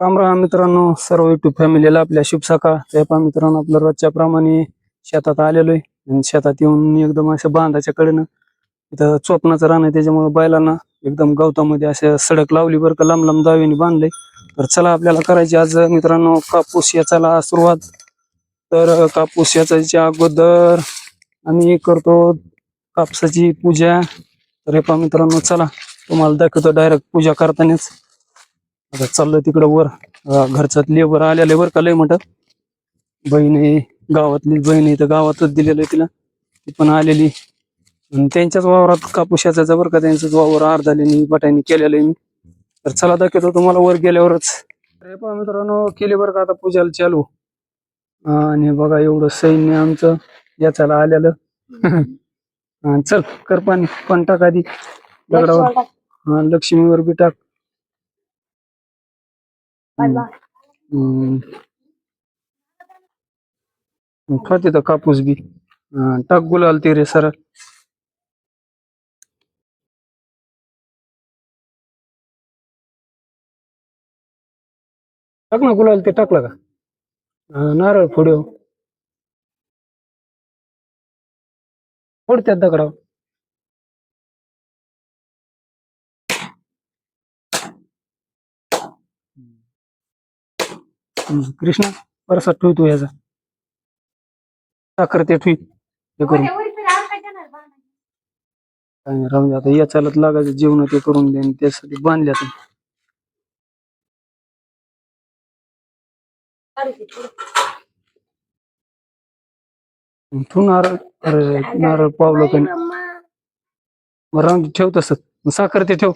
राम राम मित्रांनो सर्व युट्यूब फॅमिलीला आपल्या शुभ सकाळ जयपा मित्रांनो आपल्या रोजच्या प्रमाणे शेतात आलेलो आहे. शेतात येऊन एकदम असं बांधाच्या कडेनं इथं चोपणाचं रान आहे. त्याच्यामुळे बैलांना एकदम गवतामध्ये असं सडक लावली बरं का लांब लांब दावेने बांधलंय. तर चला आपल्याला करायची आज मित्रांनो कापूस याचाला सुरुवात. तर कापूस याचा अगोदर आम्ही करतो कापसाची पूजा. तर हे पहा मित्रांनो चला. तुम्हाला दाखवतो डायरेक्ट पूजा करतानाच. आता चाललं तिकडं वर. घरचाच लेबर आलेले वर का लय म्हणतात बहीण आहे गावातली बहीण आहे तर गावातच दिलेलं आहे तिला. ती पण आलेली. आणि त्यांच्याच वावरात कापूस याचा बरं का त्यांचंच वावर अर्धालीने बटाईने केलेलं आहे मी. तर चला दाखवतो तुम्हाला वर गेल्यावरच. अरे पहा मित्रांनो केली बरं का आता पूजाला चालू. आणि बघा एवढं सैन्य आमचं याच्याला आलेलं. चल कर पाणी. पण टाक आधी? दगडावर. हा, लक्ष्मीवर बी टाक. हम्म. हम्म. खा तिथं कापूस बी हा, टाक गुलाल ते रे सर टाक ना गुलाल ते टाकलं का नारळ फोडव फोड त्यात दगडावर कृष्णा परसा ठेवतो याचा. साखर ते ठेवी. हे करून. काय नाही, राहून दे आता. या चालत लागायचं जेवण ते करून देईन त्यासाठी बांधल्या तू नारळ अरे नारळ पावलं? मग राहून ठेव तसं. साखर ते ठेव.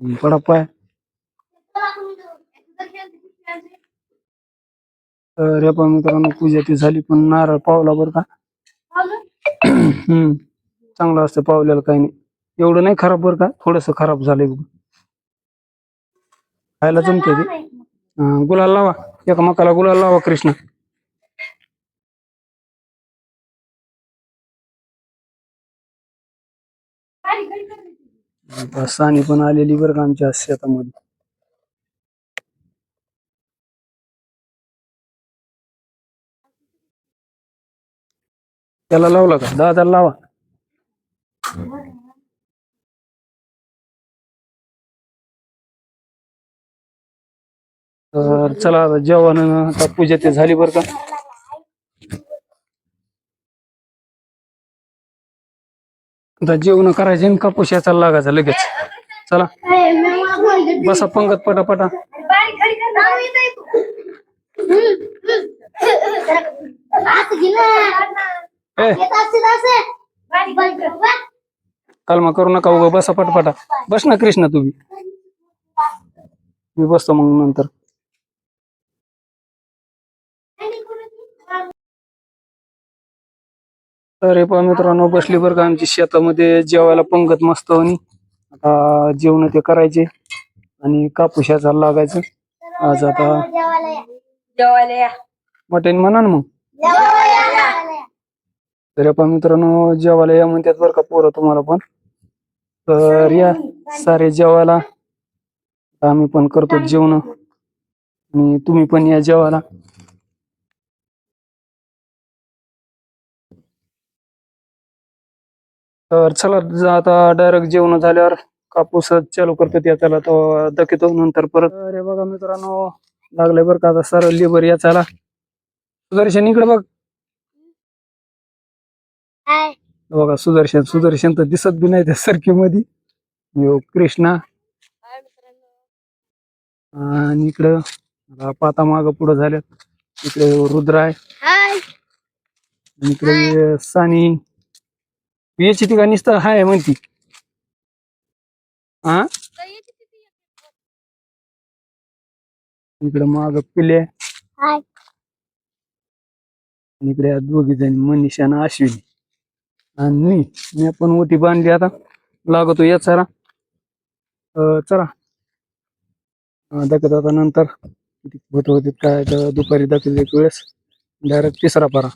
पडा पाय पण मित्रांनो पूजा ती झाली पण नारळ पावला बरं का. हम्म चांगलं असतं पावल्याला काही नाही. एवढं नाही खराब बरं का थोडस खराब झालंय बघ. खायला जमते ते. गुलाल लावा. एका मकाला गुलाल लावा कृष्ण. सानी पण आलेली बरं का आमच्या शेतामध्ये त्याला लावला का? दहा त्याला लावा. तर चला आता जेवण आता पूजा ते झाली बरं का. आता जेवण करायचे आणि कापूस याचा लागायचा लगेच. चला. बसा पंगत पटापटा. ए. कालमा करू नका उगा बसा पटापटा. बस ना कृष्णा तुम्ही. मी बसतो मग नंतर. तर हे पहा मित्रांनो बसली बरं का आमची शेतामध्ये. जेवायला पंगत मस्त होणी आता जेवण ते करायचे आणि कापूशाचा लागायचं. आज आता मटण म्हणा ना मग. तर पहा मित्रांनो जेवायला या म्हणतात बरं का पोरं तुम्हाला पण. तर या सारे जेवायला. आम्ही पण करतो जेवण. आणि तुम्ही पण या जेवायला. तर चला आता डायरेक्ट जेवण झाल्यावर कापूस चालू करतो त्याला तो दखितो नंतर परत. अरे बघा मित्रांनो लागले बरं का आता सर लेबर याचाला सुदर्शन इकडे बघ. बघा सुदर्शन सुदर्शन तर दिसत बी नाही त्या सरकी मध्ये यो कृष्णा. आणि इकडं पाता माग पुढं झाल्यात. इकडे रुद्र आहे इकडे सानी. याची ती का नुसतं हाय म्हणती. हा इकडे माग पिले इकडे दोघी जण मनीषा आणि अश्विनी. आणि मी पण ओटी बांधली आता. लागतो या चला. अं, दाखवत आता नंतर. किती होत होते काय तर दुपारी दाखवले एक वेळेस. डायरेक्ट तिसरा पारा.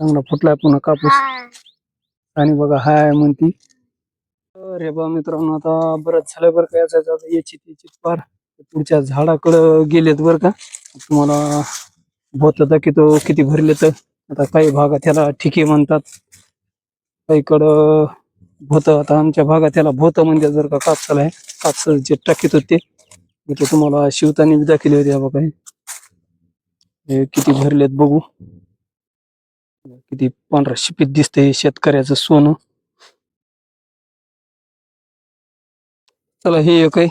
चांगला फुटलाय पुन्हा कापूस. आणि बघा हाय म्हणती. अरे बा मित्रांनो आता बरंच झालं बरं का याचा. याची त्याची पार. पुढच्या झाडाकडं गेलेत बरं का. तुम्हाला भोत तो किती भरले तर आता काही भागात त्याला ठिके म्हणतात. काहीकडं भोत. आता आमच्या भागात त्याला भोत म्हणजे जर का कापसाला आहे कापस जे टाकीत होते तुम्हाला शिवतानी बी दाखवले होते. हा बघा हे किती भरलेत बघू. किती पांढरा शिपीत दिसतंय शेतकऱ्याचं सोनं. चला हे एक आहे.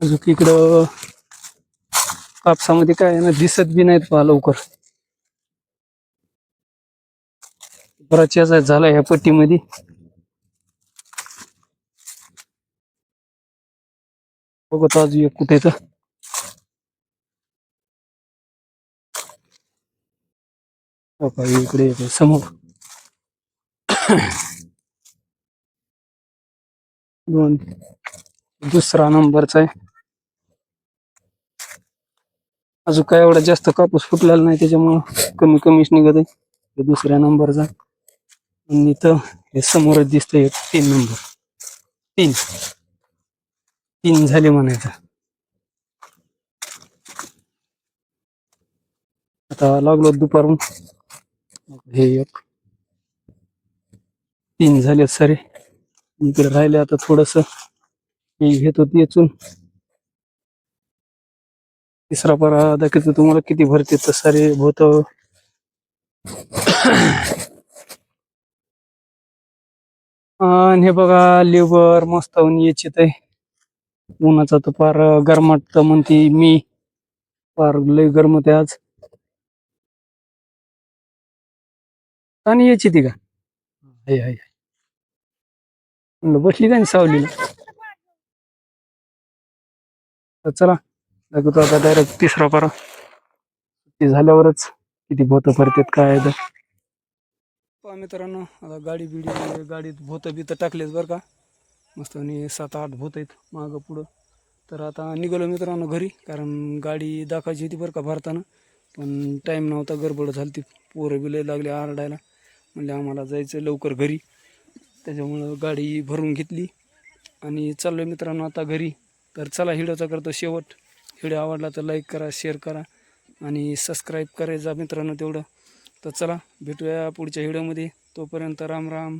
अजून इकडं कापसामध्ये काय आहे ना दिसत बी नाहीत पहा लवकर. बराच याचा झाला या पट्टीमध्ये. बघत अजून एक कुठेचा तर हो का, हो इकडे येते समोर. दोन. दुसरा नंबरचा आहे. अजून काय एवढा जास्त कापूस फुटलेला नाही त्याच्यामुळं कमी कमीच निघत आहे. दुसऱ्या नंबरचा आणि इथं हे समोरच दिसतंय तीन नंबर. तीन. तीन झाले म्हणायचं. आता लागलो दुपारून. हे एक. तीन झाले सारे. इकडे राहिले आता थोडस. हे घेत होती याचून तिसरा परा दाखवतो तुम्हाला किती भरते तर सारे भोत. आणि हे बघा लेबर मस्त येत आहे. उन्हाचा तर फार गरमाट म्हणते मी. फार लय गरमत आहे आज. आणि याची ती का? हाय हाय म्हणलं बसली का सावलीला? चला दाखवतो आता डायरेक्ट तिसरा पारा. ते झाल्यावरच किती भोत भरतात काय तर. पहा मित्रांनो आता गाडी बिडी गाडीत भोत बित टाकलेत बरं का. मस्त आणि सात आठ भूत आहेत मागं पुढं. तर आता निघालो मित्रांनो घरी कारण गाडी दाखवायची होती बरं का भरताना. पण टाईम नव्हता गडबड झाली ती पोरं बिलं लागले आरडायला. म्हणजे आम्हाला जायचं लवकर घरी. त्याच्यामुळं गाडी भरून घेतली. आणि चाललो मित्रांनो आता घरी. तर चला हिडोचा करतो शेवट. व्हिडिओ आवडला तर लाईक करा शेअर करा आणि सबस्क्राईब करायचा मित्रांनो तेवढं. तर चला भेटूया पुढच्या व्हिडिओमध्ये तोपर्यंत राम राम.